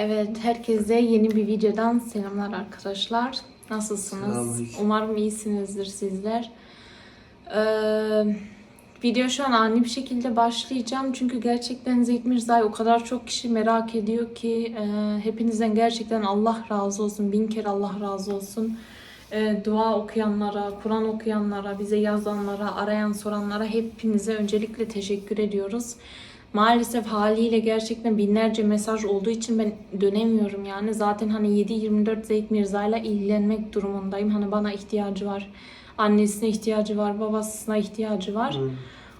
Evet, herkese yeni bir videodan selamlar arkadaşlar. Nasılsınız? Selamünaleyküm. Umarım iyisinizdir sizler. Ee, video şu an ani bir şekilde başlayacağım. Çünkü gerçekten Zeyt Mirza'yı o kadar çok kişi merak ediyor ki e, hepinizden gerçekten Allah razı olsun. Bin kere Allah razı olsun. E, dua okuyanlara, Kur'an okuyanlara, bize yazanlara, arayan soranlara hepinize öncelikle teşekkür ediyoruz. Maalesef haliyle gerçekten binlerce mesaj olduğu için ben dönemiyorum yani. Zaten hani 7-24 Zeyt Mirza ile ilgilenmek durumundayım. Hani bana ihtiyacı var. Annesine ihtiyacı var, babasına ihtiyacı var. Hı.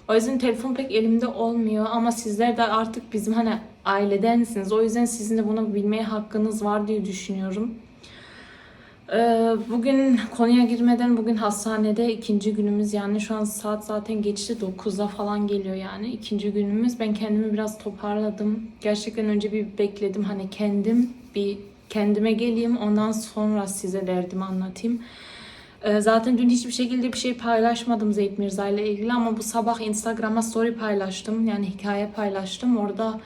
O yüzden telefon pek elimde olmuyor ama sizler de artık bizim hani ailedensiniz. O yüzden sizin de bunu bilmeye hakkınız var diye düşünüyorum. Ee, Bugün konuya girmeden bugün hastanede ikinci günümüz yani şu an saat zaten geçti 9'a falan geliyor yani ikinci günümüz. Ben kendimi biraz toparladım. Gerçekten önce bir bekledim hani kendim bir kendime geleyim ondan sonra size derdimi anlatayım. Ee, Zaten dün hiçbir şekilde bir şey paylaşmadım Zeyt Mirza ile ilgili ama bu sabah Instagram'a story paylaştım. Yani hikaye paylaştım. Orada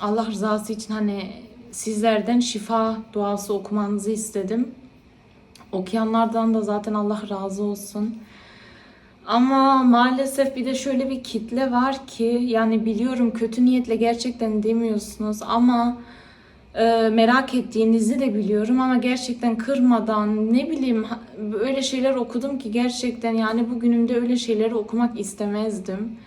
Allah rızası için hani sizlerden şifa duası okumanızı istedim. Okuyanlardan da zaten Allah razı olsun. Ama maalesef bir de şöyle bir kitle var ki yani biliyorum kötü niyetle gerçekten demiyorsunuz ama e, merak ettiğinizi de biliyorum ama gerçekten kırmadan ne bileyim öyle şeyler okudum ki gerçekten yani bugünümde öyle şeyleri okumak istemezdim.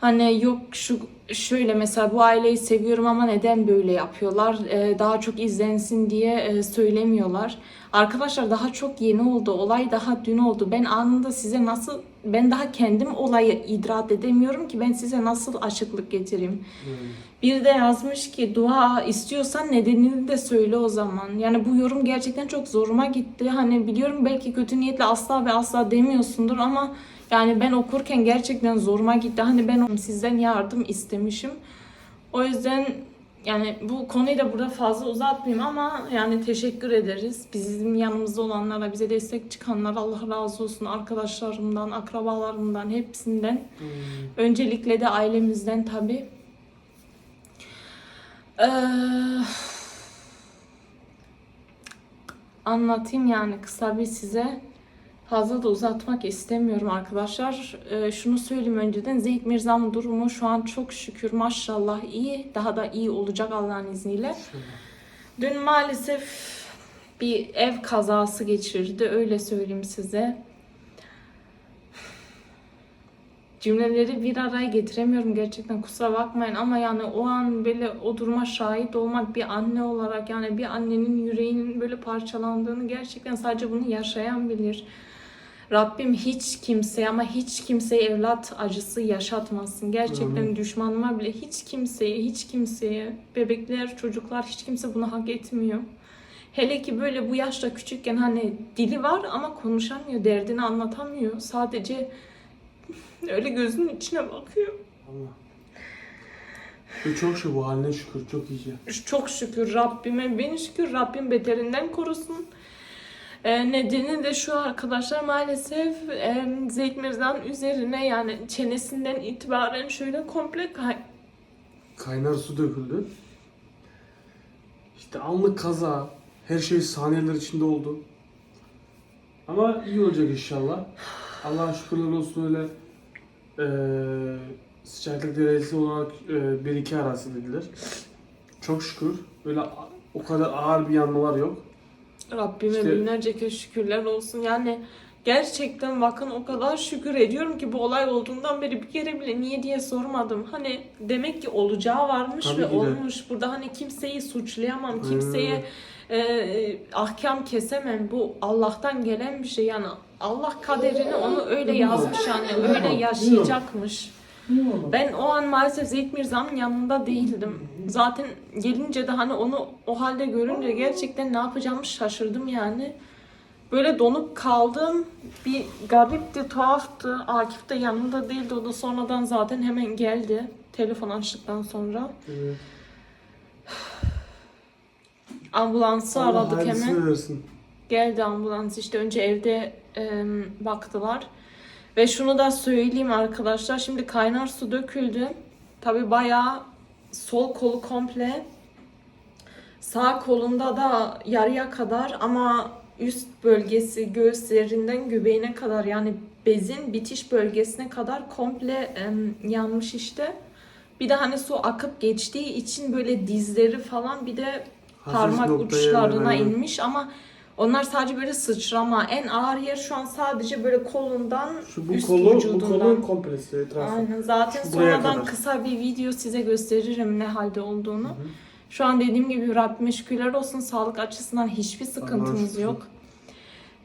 Hani yok şu şöyle mesela bu aileyi seviyorum ama neden böyle yapıyorlar? E, daha çok izlensin diye e, söylemiyorlar. Arkadaşlar daha çok yeni oldu. Olay daha dün oldu. Ben anında size nasıl ben daha kendim olayı idrak edemiyorum ki ben size nasıl açıklık getireyim. Bir de yazmış ki dua istiyorsan nedenini de söyle o zaman. Yani bu yorum gerçekten çok zoruma gitti. Hani biliyorum belki kötü niyetle asla ve asla demiyorsundur ama yani ben okurken gerçekten zoruma gitti. Hani ben sizden yardım istemişim. O yüzden yani bu konuyu da burada fazla uzatmayayım ama yani teşekkür ederiz. Bizim yanımızda olanlara, bize destek çıkanlara Allah razı olsun. Arkadaşlarımdan, akrabalarımdan, hepsinden. Öncelikle de ailemizden tabii. Ee, anlatayım yani kısa bir size. Fazla da uzatmak istemiyorum arkadaşlar. Ee, şunu söyleyeyim önceden. Zeyt Mirza'nın durumu şu an çok şükür maşallah iyi. Daha da iyi olacak Allah'ın izniyle. Dün maalesef bir ev kazası geçirdi. Öyle söyleyeyim size. Cümleleri bir araya getiremiyorum gerçekten kusura bakmayın ama yani o an böyle o duruma şahit olmak bir anne olarak yani bir annenin yüreğinin böyle parçalandığını gerçekten sadece bunu yaşayan bilir. Rabbim hiç kimseye ama hiç kimseye evlat acısı yaşatmasın. Gerçekten Amin. düşmanıma bile hiç kimseye, hiç kimseye, bebekler, çocuklar hiç kimse bunu hak etmiyor. Hele ki böyle bu yaşta küçükken hani dili var ama konuşamıyor, derdini anlatamıyor. Sadece öyle gözünün içine bakıyor. Allah. Çok şükür bu haline şükür çok iyice. Çok şükür Rabbime, beni şükür Rabbim beterinden korusun. Ee, nedeni de şu arkadaşlar maalesef e, Zeyd Mirza'nın üzerine yani çenesinden itibaren şöyle komple kay- Kaynar su döküldü. İşte anlık kaza. Her şey saniyeler içinde oldu. Ama iyi olacak inşallah. Allah'a şükürler olsun öyle eee sıcaklık derecesi olarak eee 1-2 arası dediler. Çok şükür. Böyle o kadar ağır bir yanmalar yok. Rabbime İşte- binlerce kez şükürler olsun. Yani gerçekten bakın o kadar şükür ediyorum ki bu olay olduğundan beri bir kere bile niye diye sormadım. Hani demek ki olacağı varmış Tabii ve olmuş. Burada hani kimseyi suçlayamam. Kimseye e, ahkam kesemem. Bu Allah'tan gelen bir şey. Yani Allah kaderini onu öyle yazmış yani. Öyle yaşayacakmış. Ben o an maalesef Zeyt Mirza'nın yanında değildim. Zaten gelince de hani onu o halde görünce gerçekten ne yapacağımı şaşırdım yani. Böyle donup kaldım. Bir garipti, tuhaftı. Akif de yanında değildi. O da sonradan zaten hemen geldi. Telefon açtıktan sonra. Evet. Ambulansı Allah aradık hemen. versin. Geldi ambulans işte önce evde e, baktılar. Ve şunu da söyleyeyim arkadaşlar. Şimdi kaynar su döküldü. Tabi bayağı sol kolu komple Sağ kolunda da yarıya kadar ama üst bölgesi göğüslerinden göbeğine kadar yani bezin bitiş bölgesine kadar komple em, yanmış işte. Bir de hani su akıp geçtiği için böyle dizleri falan bir de Hafif parmak uçlarına yerlerine. inmiş ama onlar sadece böyle sıçrama. En ağır yer şu an sadece böyle kolundan Şu bu üst kolu, bu vücudundan. kolun komplesi etrafı. Aynen. Zaten Şu buraya sonradan kadar. kısa bir video size gösteririm ne halde olduğunu. Hı hı. Şu an dediğim gibi Rabbime şükürler olsun sağlık açısından hiçbir sıkıntımız şükür. yok.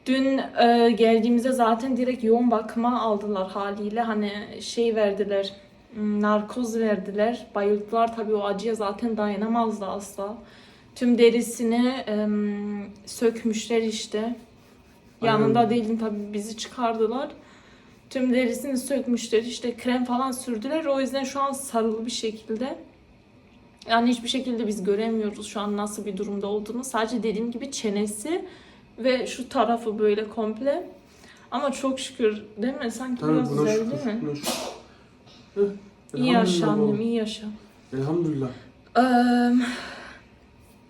Dün e, geldiğimizde zaten direkt yoğun bakıma aldılar haliyle. Hani şey verdiler, narkoz verdiler. Bayıldılar tabii o acıya zaten dayanamazdı asla. Tüm derisini e, sökmüşler işte. Yanında Aynen. değildim tabii bizi çıkardılar. Tüm derisini sökmüşler işte krem falan sürdüler. O yüzden şu an sarılı bir şekilde. Yani hiçbir şekilde biz göremiyoruz şu an nasıl bir durumda olduğunu. Sadece dediğim gibi çenesi ve şu tarafı böyle komple. Ama çok şükür değil mi? Sanki Tabii biraz buna güzel şükür. değil mi? Buna şükür. Heh, İyi yaşa annem, iyi yaşa. Elhamdülillah. Ee,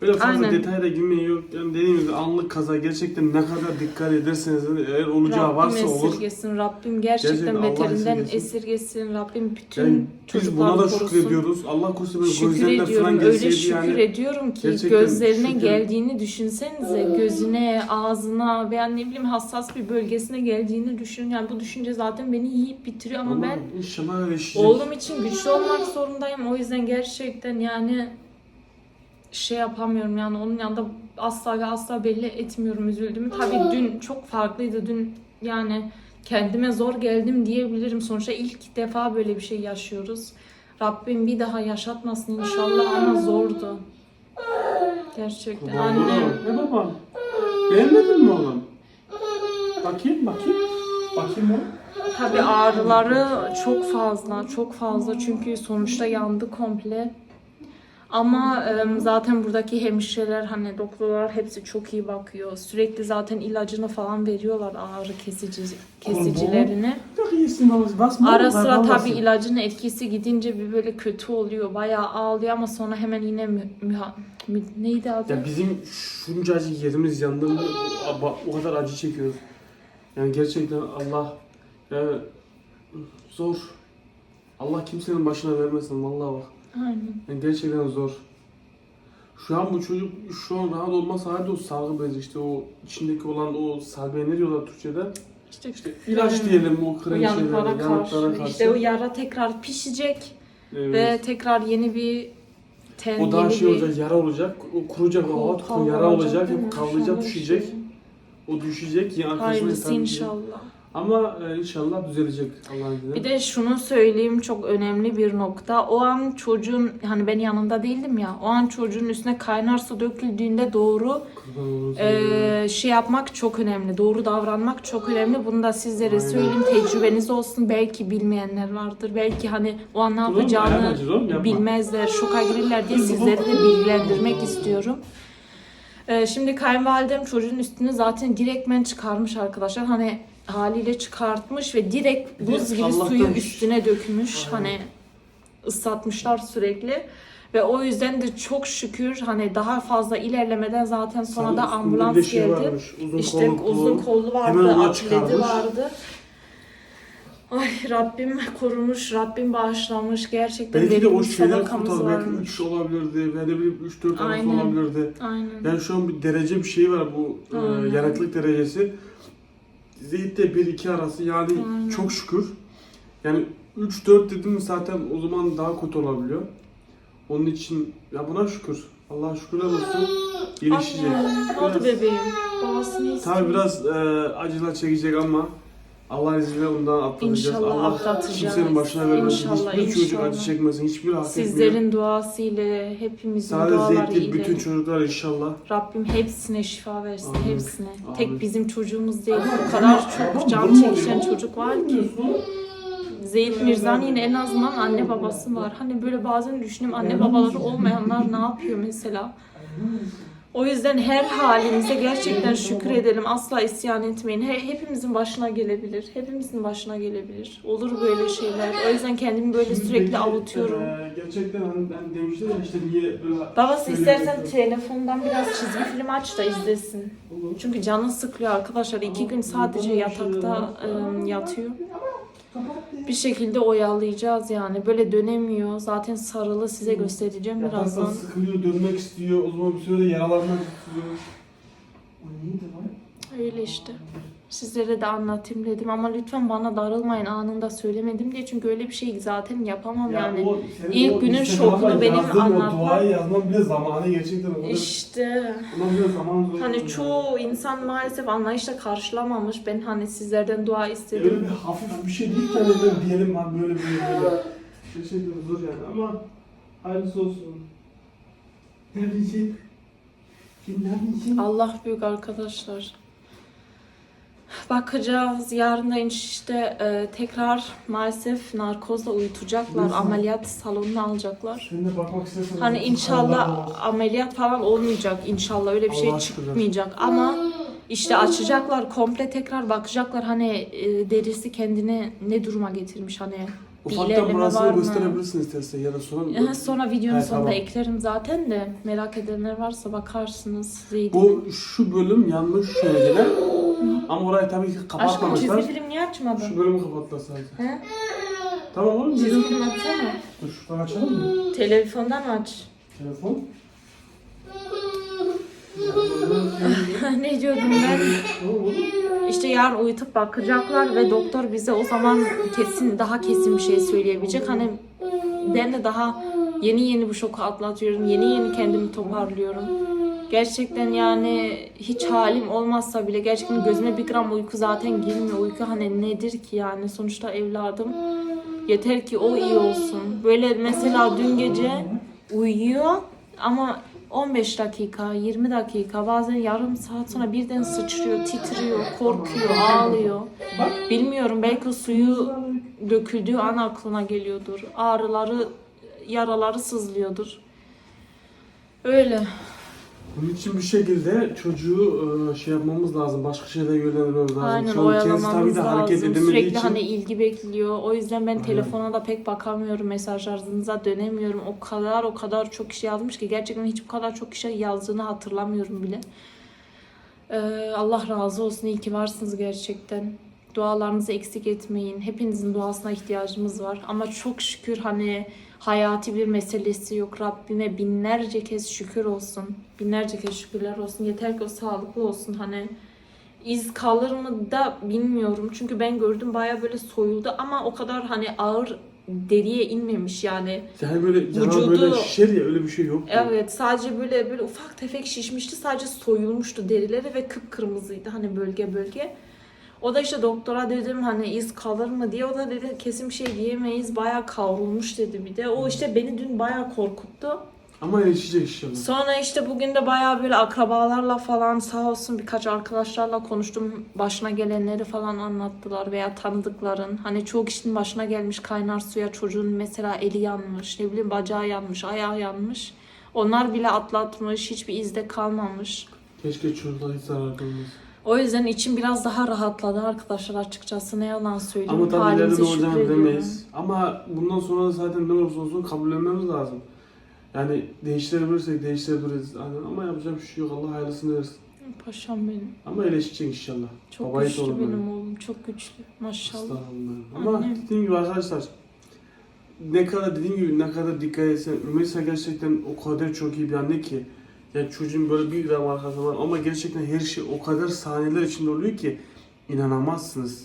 Böyle fazla Aynen. detaya da girmeye yok. Yani dediğim gibi anlık kaza gerçekten ne kadar dikkat ederseniz eğer olacağı Rabbim varsa olur. esirgesin. Rabbim gerçekten, Gerçekten beterinden esirgesin. esirgesin. Rabbim bütün Yani biz çocukları buna da korusun. şükrediyoruz. Allah korusun böyle Şükür gözlerine ediyorum. falan Öyle şükür yani. ediyorum ki Gerçekten gözlerine şükür. geldiğini düşünsenize. Gözüne, ağzına veya ne bileyim hassas bir bölgesine geldiğini düşün. Yani bu düşünce zaten beni yiyip bitiriyor ama ben inşallah öyle. Oğlum için güçlü olmak zorundayım. O yüzden gerçekten yani şey yapamıyorum yani onun yanında asla ve asla belli etmiyorum üzüldüğümü. Tabii dün çok farklıydı. Dün yani kendime zor geldim diyebilirim. Sonuçta ilk defa böyle bir şey yaşıyoruz. Rabbim bir daha yaşatmasın inşallah ama zordu. Gerçekten. Anne. Ne babam? Beğenmedin mi oğlum? Bakayım bakayım. Bakayım oğlum. Tabii ağrıları çok fazla, çok fazla çünkü sonuçta yandı komple. Ama e, zaten buradaki hemşireler hani doktorlar hepsi çok iyi bakıyor. Sürekli zaten ilacını falan veriyorlar ağrı kesici kesicilerini. Ara sıra basın. ilacın etkisi gidince bir böyle kötü oluyor. Bayağı ağlıyor ama sonra hemen yine mü, müha- mü- neydi adı? Ya bizim şuncacık yerimiz yandı mı o kadar acı çekiyoruz. Yani gerçekten Allah yani zor. Allah kimsenin başına vermesin vallahi bak. Aynen. Yani gerçekten zor. Şu an bu çocuk şu an rahat olmasa hali o salgı bezi işte o içindeki olan o salgıya ne diyorlar Türkçe'de? İşte, İşte ilaç diyelim o o şeylere, yanıklara yanıklara karşı. İşte o yara tekrar pişecek. Evet. Ve tekrar yeni bir ten, o daha şey bir olacak, yara olacak, o kuracak, o tutan yara olacak, hep kavlayacak, düşecek. işte. O düşecek, ya arkadaşına Hayırlısı inşallah. Ama e, inşallah düzelecek Allah'ın izniyle. Bir de şunu söyleyeyim çok önemli bir nokta. O an çocuğun hani ben yanında değildim ya. O an çocuğun üstüne kaynar su döküldüğünde doğru Kurban e, şey yapmak çok önemli. Doğru davranmak çok önemli. Bunu da sizlere Aynen. söyleyeyim. Tecrübeniz olsun. Belki bilmeyenler vardır. Belki hani o an ne Oğlum, ayağın yapacağını acır oğlum, yapma. bilmezler, şoka girirler diye sizleri de bilgilendirmek istiyorum. Ee, şimdi kayınvalidem çocuğun üstünü zaten direktmen çıkarmış arkadaşlar. Hani haliyle çıkartmış ve direkt buz gibi Allah'tan suyu bir- üstüne dökmüş. Aynen. Hani ıslatmışlar sürekli. Ve o yüzden de çok şükür hani daha fazla ilerlemeden zaten sonra da ambulans şey geldi. varmış, Uzun İşte kollu, uzun kollu. vardı, atleti vardı. Ay Rabbim korumuş, Rabbim bağışlamış. Gerçekten Belki de o şeyler sadakamız kurtar. Belki varmış. 3 olabilirdi. Ne bileyim 3-4 arası Aynen. olabilirdi. Aynen. Yani şu an bir derece bir şey var bu e, yanıklık derecesi. Zeyt de 1-2 arası yani Aynen. çok şükür. Yani 3-4 dedim zaten o zaman daha kötü olabiliyor. Onun için ya buna şükür. Allah'a şükürler olsun. Gelişecek. Anne, ne oldu bebeğim? Babasını istiyor. Tabii biraz e, acılar çekecek ama Allah izniyle ondan atlatacağız. İnşallah Allah atlatacağız. kimsenin başına vermesin. İnşallah, Hiçbir çocuk inşallah. acı çekmesin. Hiçbir hak etmiyor. Sizlerin duasıyla, hepimizin Sadece duaları değil, ile. bütün çocuklar inşallah. Rabbim hepsine şifa versin, Amin. hepsine. Amin. Tek bizim çocuğumuz değil. O kadar çok can çekişen çocuk var ki. Zeyd Mirza'nın yine en azından anne babası var. Hani böyle bazen düşünüyorum anne babaları olmayanlar ne yapıyor mesela? O yüzden her halimize gerçekten şükür edelim. Asla isyan etmeyin. He- hepimizin başına gelebilir. Hepimizin başına gelebilir. Olur böyle şeyler. O yüzden kendimi böyle Şimdi sürekli avutuyorum. e, gerçekten hani ben demiştim ya işte niye böyle... Babası istersen yapıyorsun? telefondan biraz çizgi film aç da izlesin. Olur. Çünkü canı sıkılıyor arkadaşlar. İki gün sadece yatakta ıı, yatıyor. Bir şekilde oyalayacağız yani. Böyle dönemiyor. Zaten sarılı size göstereceğim birazdan. sıkılıyor, dönmek istiyor. O zaman bir sürede yaralanmak istiyor. O neydi lan? Öyle işte. Sizlere de anlatayım dedim ama lütfen bana darılmayın anında söylemedim diye çünkü öyle bir şey zaten yapamam yani. o ilk günün şokunu benim anlatmam- O duayı yazman bile zamanı gerçekten o kadar... İşte bile zaman hani çoğu insan maalesef anlayışla karşılamamış. Ben hani sizlerden dua Öyle istedim. bir hafif bir şey değil ki hani diyelim ha böyle böyle böyle. Gerçekten zor yani ama hayırlısı olsun. Ne diyecek? Allah büyük arkadaşlar. Bakacağız. Yarın da işte e, tekrar maalesef narkozla uyutacaklar. Nasıl? Ameliyat salonuna alacaklar. Sen de bakmak istersen. Hani Allah inşallah Allah. ameliyat falan olmayacak. İnşallah öyle bir şey Allah aşkına. çıkmayacak. Ama işte açacaklar komple tekrar bakacaklar hani e, derisi kendine ne duruma getirmiş hani bir Ufaktan ilerleme var burasını mı? gösterebilirsin istersen ya da sonra. Aha, Sonra videonun He, sonunda tamam. eklerim zaten de merak edenler varsa bakarsınız. Zeydi. Bu şu bölüm yanlış şöyle Ama orayı tabii ki Aşkım kapatmamışlar. çizgi film niye açmadın? Şu bölümü kapattılar sadece. He? Tamam oğlum Çizgi film açsana. Dur şuradan açalım mı? Telefondan aç. Telefon. ne diyordum ben? İşte yarın uyutup bakacaklar ve doktor bize o zaman kesin daha kesin bir şey söyleyebilecek. Hani ben de daha yeni yeni bu şoku atlatıyorum. Yeni yeni kendimi toparlıyorum. Gerçekten yani hiç halim olmazsa bile gerçekten gözüme bir gram uyku zaten girmiyor. Uyku hani nedir ki yani sonuçta evladım. Yeter ki o iyi olsun. Böyle mesela dün gece uyuyor ama 15 dakika, 20 dakika, bazen yarım saat sonra birden sıçrıyor, titriyor, korkuyor, ağlıyor. Bilmiyorum belki suyu döküldüğü an aklına geliyordur. Ağrıları, yaraları sızlıyordur. Öyle. Bunun için bir şekilde çocuğu e, şey yapmamız lazım. Başka şeylere yönlendirmemiz lazım. Aynen Şu an kendisi tabii oyalamamız de hareket lazım. edemediği Sürekli için. hani ilgi bekliyor. O yüzden ben telefona da pek bakamıyorum. Mesajlarınıza dönemiyorum. O kadar o kadar çok kişi yazmış ki gerçekten hiç bu kadar çok kişi yazdığını hatırlamıyorum bile. Ee, Allah razı olsun. İyi ki varsınız gerçekten. Dualarınızı eksik etmeyin. Hepinizin duasına ihtiyacımız var. Ama çok şükür hani hayati bir meselesi yok. Rabbime binlerce kez şükür olsun. Binlerce kez şükürler olsun. Yeter ki o sağlıklı olsun. Hani iz kalır mı da bilmiyorum. Çünkü ben gördüm baya böyle soyuldu ama o kadar hani ağır deriye inmemiş yani. Yani böyle Vücudu- böyle şişer ya öyle bir şey yok. Evet sadece böyle böyle ufak tefek şişmişti. Sadece soyulmuştu derileri ve kıpkırmızıydı hani bölge bölge. O da işte doktora dedim hani iz kalır mı diye. O da dedi kesin bir şey diyemeyiz. Baya kavrulmuş dedi bir de. O işte beni dün baya korkuttu. Ama yaşayacak inşallah. Sonra işte bugün de bayağı böyle akrabalarla falan sağ olsun birkaç arkadaşlarla konuştum. Başına gelenleri falan anlattılar veya tanıdıkların. Hani çoğu kişinin başına gelmiş kaynar suya çocuğun mesela eli yanmış, ne bileyim bacağı yanmış, ayağı yanmış. Onlar bile atlatmış, hiçbir izde kalmamış. Keşke çocuklar hiç zarar görmez. O yüzden içim biraz daha rahatladı arkadaşlar açıkçası ne yalan söyleyeyim. Ama tabii ileride ne olacağını bilemeyiz. Ama bundan sonra da zaten ne olursa olsun kabullenmemiz lazım. Yani değiştirebilirsek değiştirebiliriz. Yani ama yapacak bir şey yok. Allah hayırlısını versin. Paşam benim. Ama iyileşecek inşallah. Çok Babayı güçlü benim oğlum. Çok güçlü. Maşallah. Ama Annem. dediğim gibi arkadaşlar ne kadar dediğim gibi ne kadar dikkat etsen Rümeysa gerçekten o kadar çok iyi bir anne ki yani çocuğun böyle bir gram arkası var ama gerçekten her şey o kadar saniyeler içinde oluyor ki inanamazsınız.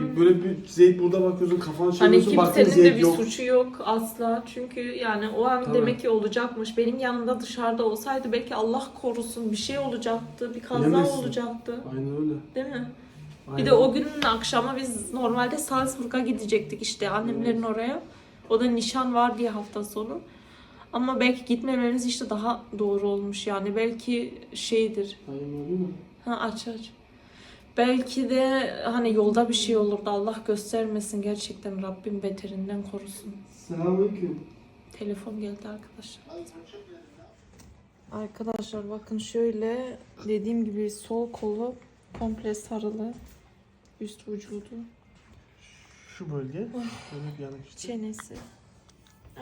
Bir, böyle bir Zeyt burada bakıyorsun kafan Hani çeviriyorsun baktın kimsenin de bir yok. suçu yok asla. Çünkü yani o an Tabii. demek ki olacakmış. Benim yanımda dışarıda olsaydı belki Allah korusun bir şey olacaktı. Bir kaza Bilemezsin. olacaktı. Aynen öyle. Değil mi? Bir de o günün akşamı biz normalde Salzburg'a gidecektik işte annemlerin oraya. O da nişan var diye hafta sonu. Ama belki gitmememiz işte daha doğru olmuş yani. Belki şeydir. Öyle mi? Ha aç aç. Belki de hani yolda bir şey olurdu. Allah göstermesin gerçekten Rabbim beterinden korusun. Selamünaleyküm. Telefon geldi arkadaşlar. Arkadaşlar bakın şöyle dediğim gibi sol kolu komple sarılı. Üst vücudu, Şu bölge. İşte. çenesi.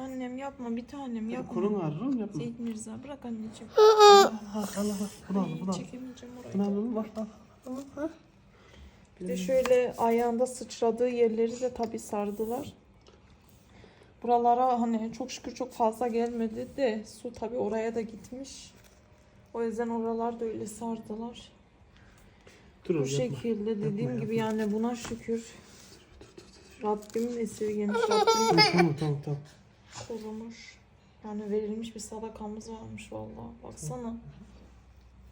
Annem yapma bir tanem yapma. Kolun ağrır? Yapma. Seyit Mirza bırak anneciğim. Allah Allah. Bunu al, bunu al. çekemeyeceğim orayı. Bunu al, bunu al. al. Bir de şöyle ayağında sıçradığı yerleri de tabii sardılar. Buralara hani çok şükür çok fazla gelmedi de su tabii oraya da gitmiş. O yüzden oralar da öyle sardılar. Dur Bu yapma. şekilde dediğim Yapma, gibi yapma. yani buna şükür Rabbim esirgemiş, Dur, Rabbim Tamam tamam tamam. Korumuş. Yani verilmiş bir sadakamız varmış vallahi. Baksana.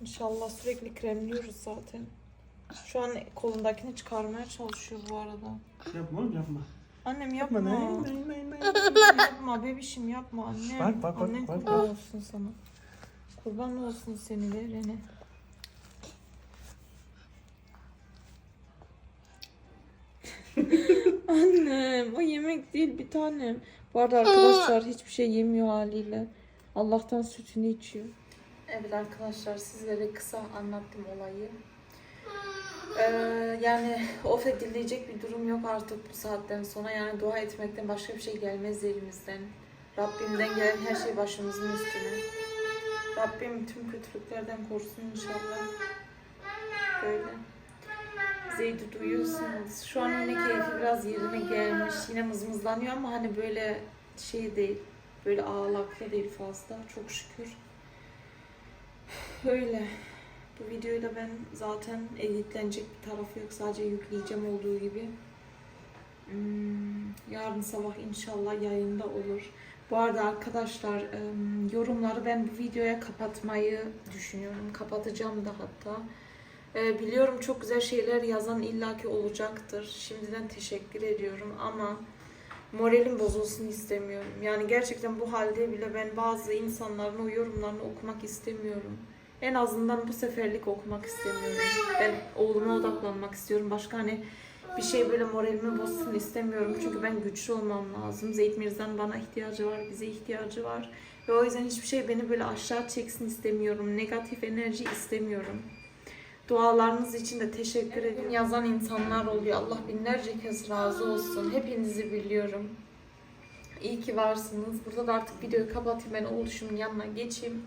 İnşallah sürekli kremliyoruz zaten. Şu an kolundakini çıkarmaya çalışıyor bu arada. Yapma oğlum yapma. Annem yapma. Yapma. Ne, ne, ne, ne. yapma bebişim yapma annem. Bak, bak, bak, Annen bak, kurban bak. olsun sana. Kurban olsun seni verene. annem o yemek değil bir tanem. Bu arada arkadaşlar hiçbir şey yemiyor haliyle. Allah'tan sütünü içiyor. Evet arkadaşlar sizlere kısa anlattım olayı. Ee, yani of edilecek bir durum yok artık bu saatten sonra. Yani dua etmekten başka bir şey gelmez elimizden. Rabbimden gelen her şey başımızın üstüne. Rabbim tüm kötülüklerden korusun inşallah. Böyle. Zeydi duyuyorsunuz. Şu an yine keyfi biraz yerine gelmiş. Yine mızmızlanıyor ama hani böyle şey değil. Böyle ağlaklı değil fazla. Çok şükür. Öyle. Bu videoyu ben zaten editlenecek bir tarafı yok. Sadece yükleyeceğim olduğu gibi. Hmm, yarın sabah inşallah yayında olur. Bu arada arkadaşlar em, yorumları ben bu videoya kapatmayı düşünüyorum. Kapatacağım da hatta. E, biliyorum çok güzel şeyler yazan illaki olacaktır. Şimdiden teşekkür ediyorum ama moralim bozulsun istemiyorum. Yani gerçekten bu halde bile ben bazı insanların o yorumlarını okumak istemiyorum. En azından bu seferlik okumak istemiyorum. Ben oğluma odaklanmak istiyorum. Başka hani bir şey böyle moralimi bozsun istemiyorum. Çünkü ben güçlü olmam lazım. Zeyd Mirza'nın bana ihtiyacı var, bize ihtiyacı var. Ve o yüzden hiçbir şey beni böyle aşağı çeksin istemiyorum. Negatif enerji istemiyorum. Dualarınız için de teşekkür ediyorum. Yazan insanlar oluyor. Allah binlerce kez razı olsun. Hepinizi biliyorum. İyi ki varsınız. Burada da artık videoyu kapatayım. Ben oluşumun yanına geçeyim.